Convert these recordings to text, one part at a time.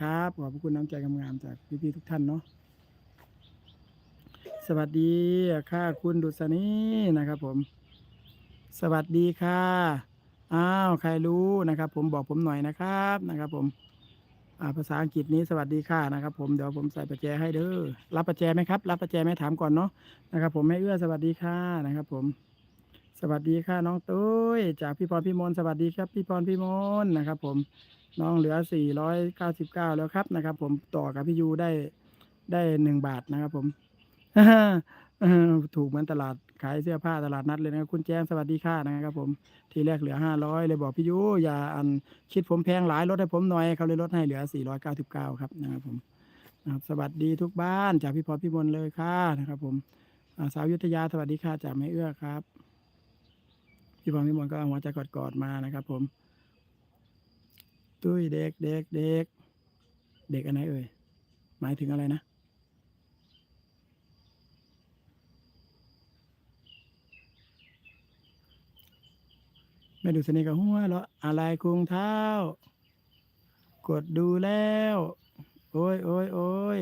ครับขอบคุณน้ำใจงามๆจากพี่ๆทุกท่านเนาะสวัสดีค่ะคุณดุษณีนะครับผม สวัสดีค่ะอ้าวใครรู้นะครับ ผมบอกผมหน่อยนะครับนะครับ ผมอ่าภาษาอังกฤษนี้สวัสดีค่ะนะครับ ผมเดี๋ยวผมใส่ประแจให้เด้อรับประแจไหมครับ รับประแจไหมถามก่อนเนาะนะครับ ผมแม่เอื้อสวัสดีค่ะนะครับ ผม สวัสดีค่ะน้องตุ้ยจากพี่พรพี่มนสวัสดีครับ พี่พรพี่มนนะครับ ผม น้องเหลือ 499 แล้วครับนะครับ ผมต่อกับพี่ยูได้ได้หนึ่งบาทนะครับ ผมถูกเหมือนตลาดขายเสื้อผ้าตลาดนัดเลยนะครับคุณแจ้งสวัสดีค่ะนะครับ ผมทีแรกเหลือ 500 เลยบอกพี่ยูอย่าอันคิดผมแพงหลายลดให้ผมหน่อยเขาเลยลดให้เหลือ 499 ครับนะครับ ผมนะครับสวัสดีทุกบ้านจากพี่พรพี่มนเลยค่ะนะครับ ผมสาวยุทธยาสวัสดีค่ะจากแม่เอื้อครับ พี่พรพี่มนก็เอาหัวใจกอดๆมานะครับ ผม ตุ้ยเด็กเด็กเด็กเด็กอันไหนเอ่ย หมายถึงอะไรนะ แม่ดูสนิทกับหัวเราอะไรคุงเท้า กดดูแล้ว โอ้ยโอ้ยโอ้ย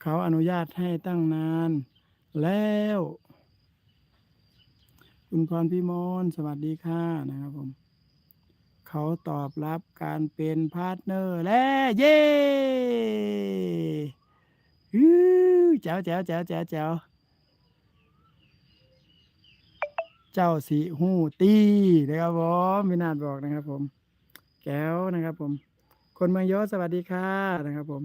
เขาอนุญาตให้ตั้งนาน แล้ว คุณพรพิมลสวัสดีค่ะนะครับผม เขาตอบรับการเป็นพาร์ทเนอร์แล้วเย้อื้อแจ๋วแจ๋วแจ๋วแจ๋วแจวเจ้าสีหูตีนะครับผมมินาดบอกนะครับผม แก้วนะครับผม คนเมืองยศสวัสดีค่ะนะครับผม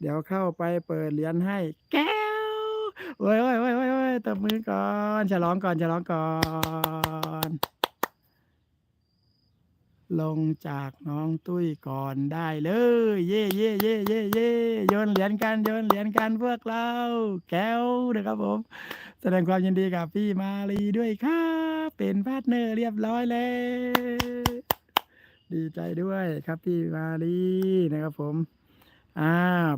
เดี๋ยวเข้าไปเปิดเหรียญให้ แก้วโอ้ยโอ้ยโอ้ยโอ้ยโอ้ยตบมือก่อนฉลองก่อนฉลองก่อน ลงจากน้องตุ้ยก่อนได้เลย เย่เย่เย่เย่เย่โยนเหรียญกันโยนเหรียญกันพวกเรา แก้วนะครับผม แสดงความยินดีกับพี่มาลีด้วยครับเป็นพาร์ทเนอร์เรียบร้อยแล้ว ดีใจด้วยครับพี่มาลีนะครับผมอ่า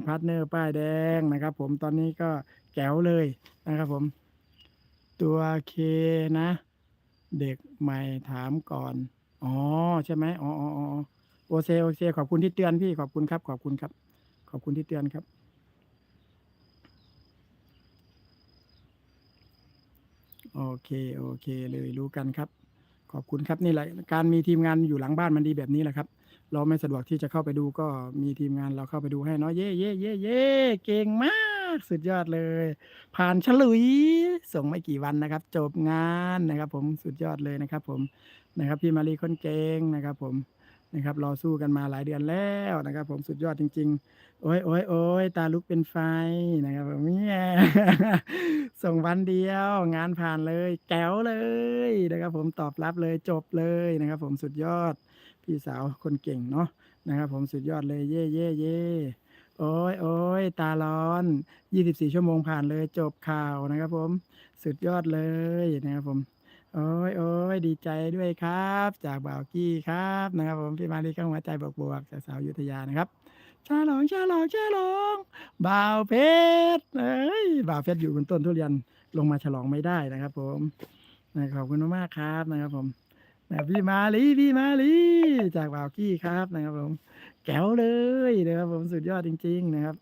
พาร์ทเนอร์ป้ายแดงนะครับ ผมตอนนี้ก็แก้วเลยนะครับผม ตัวเคนะ เด็กใหม่ถามก่อน อ๋อใช่ไหมอ๋ออ๋ออ๋อโอเคโอเคขอบคุณที่เตือนพี่ขอบคุณครับ ขอบคุณครับ ขอบคุณที่เตือนครับ โอเค โอเค เลยรู้กันครับ ขอบคุณครับนี่แหละการมีทีมงานอยู่หลังบ้านมันดีแบบนี้แหละครับ เราไม่สะดวกที่จะเข้าไปดูก็มีทีมงานเราเข้าไปดูให้เนาะเย่เย่เย่เย่เก่งมาก สุดยอดเลย ผ่านฉลุยส่งไม่กี่วันนะครับ จบงานนะครับ ผมสุดยอดเลยนะครับ ผมนะครับ พี่มารีคนเก่งนะครับ ผมนะครับ รอสู้กันมาหลายเดือนแล้วนะครับ ผมสุดยอดจริง ๆ โอ้ยโอ้ยโอ้ยตาลุกเป็นไฟนะครับผมเนี่ยส่งวันเดียว งานผ่านเลย แก้วเลยนะครับ ผมตอบรับเลยจบเลยนะครับ ผมสุดยอด พี่สาวคนเก่งเนาะนะครับ ผมสุดยอดเลยเย่เย่เย่โอ้ยโอ้ ยตาร้อน 24 ชั่วโมงผ่านเลยจบข่าวนะครับผม สุดยอดเลยนะครับผม โอ้ยโอ้ยดีใจด้วยครับ จากบ่าวกี้ครับนะครับผมพี่มารีก็หัวใจบวกๆจากสาวยุทธยานะครับชาลองชาลองชาลองบ่าวเพชรเอ้ยบ่าวเพชรอยู่บนต้นทุเรียนลงมาฉลองไม่ได้นะครับ ผมนะขอบคุณมากๆครับนะครับผมนะพี่มาลีพี่มาลีจากบ่าวกี้ครับนะครับผมแก้วเลยนะครับผมสุดยอดจริง ๆ นะครับ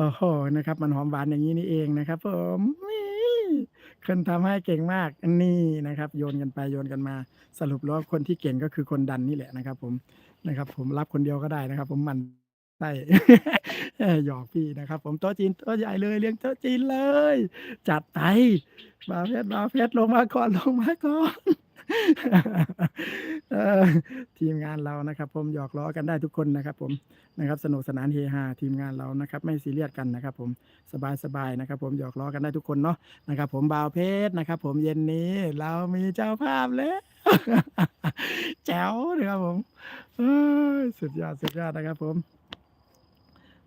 โอ้โหนะครับ มันหอมหวานอย่างนี้นี่เองนะครับผมนี่คนทำให้เก่งมากนนี้นะครับ โยนกันไปโยนกันมา สรุปแล้วคนที่เก่งก็คือคนดันนี่แหละนะครับ ผมนะครับ ผมรับคนเดียวก็ได้นะครับ ผมมันใช่หยอกพี่นะครับ ผมโต๊ะจีนโต๊ะใหญ่เลยเลี้ยงโต๊ะจีนเลย จัดไปบาเพชรบาเพชรลงมาก่อนลงมาก่อน ทีมงานเรานะครับ ผมหยอกล้อกันได้ทุกคนนะครับ ผมนะครับ สนุกสนานเฮฮาทีมงานเรานะครับ ไม่ซีเรียสกันนะครับ ผมสบายสบายนะครับ ผมหยอกล้อกันได้ทุกคนเนาะนะครับ ผมบาวเพชรนะครับ ผมเย็นนี้เรามีเจ้าภาพแล้วแจ๋วนะครับผมเอ้ยสุดยอดสุดยอดนะครับ ผม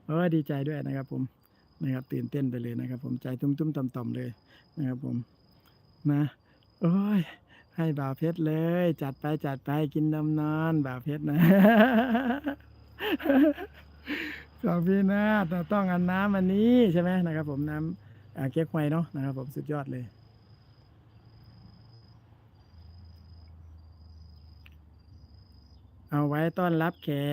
เออดีใจด้วยนะครับ ผมนะครับ ตื่นเต้นไปเลยนะครับ ผมใจตุ้มตุ้มต่อมต่อมๆเลยนะครับ ผมนะโอ้ย ให้บ่าวเพชรเลย จัดไปจัดไปกินนมนอนบ่าวเพชรนะขอบพี่นาต้องอันน้ำอันนี้ใช่ไหมนะครับ ผมน้ำเก๊กไวเนาะนะครับ ผมสุดยอดเลยเอาไว้ต้อนรับแขก